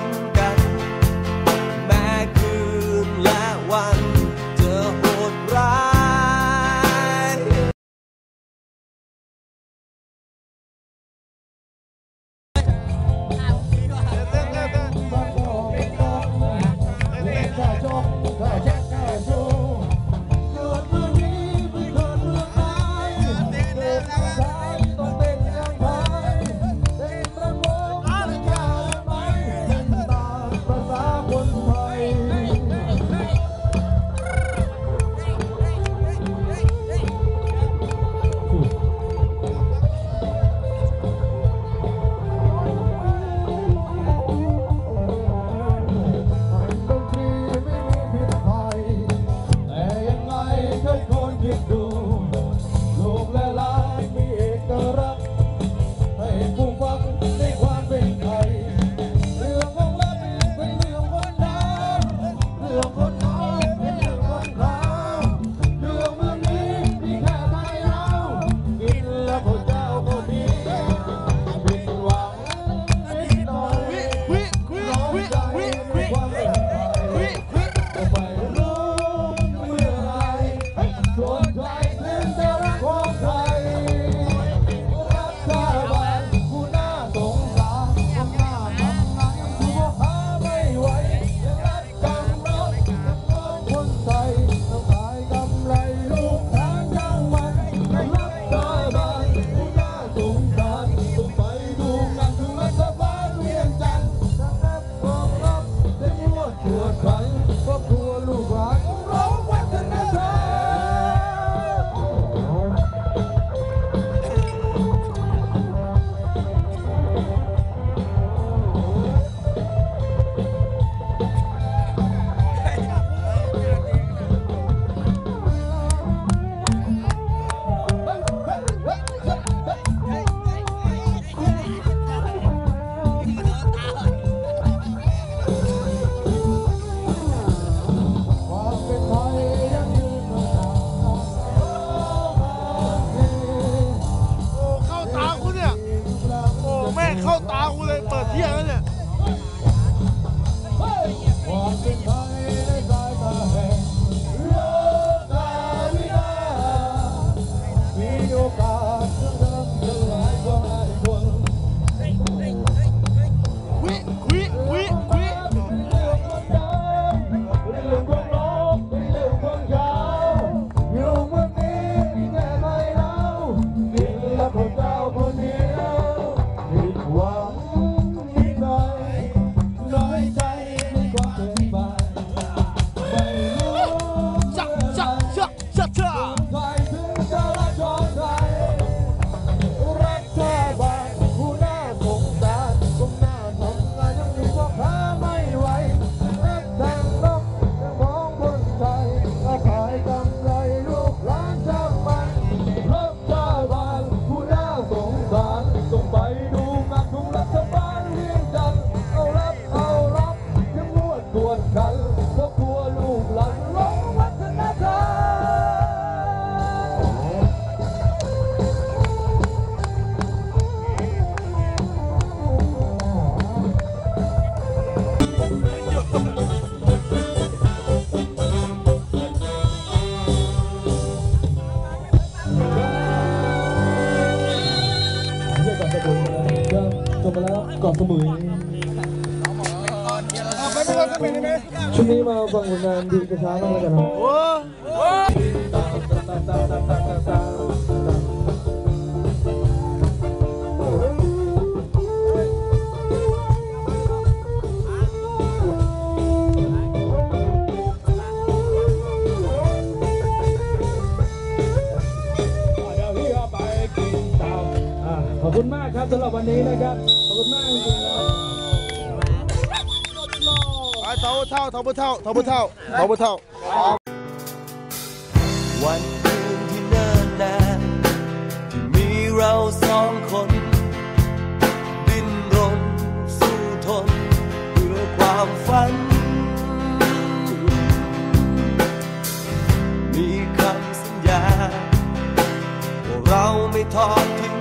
ง I don't want to go. ไปแล้วเกาะสมุยชุดนี้มาฟังผลงานดีกระช้ามากเลยวกันนะ ขอบคุณมากครับสำหรับวันนี้นะครับ ขอบคุณมากจริงๆนะเท่าเท่าเท่าเท่าเท่าเท่าเท่าเท่าวันคืนที่เนิ่นนานที่มีเราสองคน ดิ้นรนสู้ทนเพื่อความฝัน มีคำสัญญาว่าเราไม่ทอดทิ้ง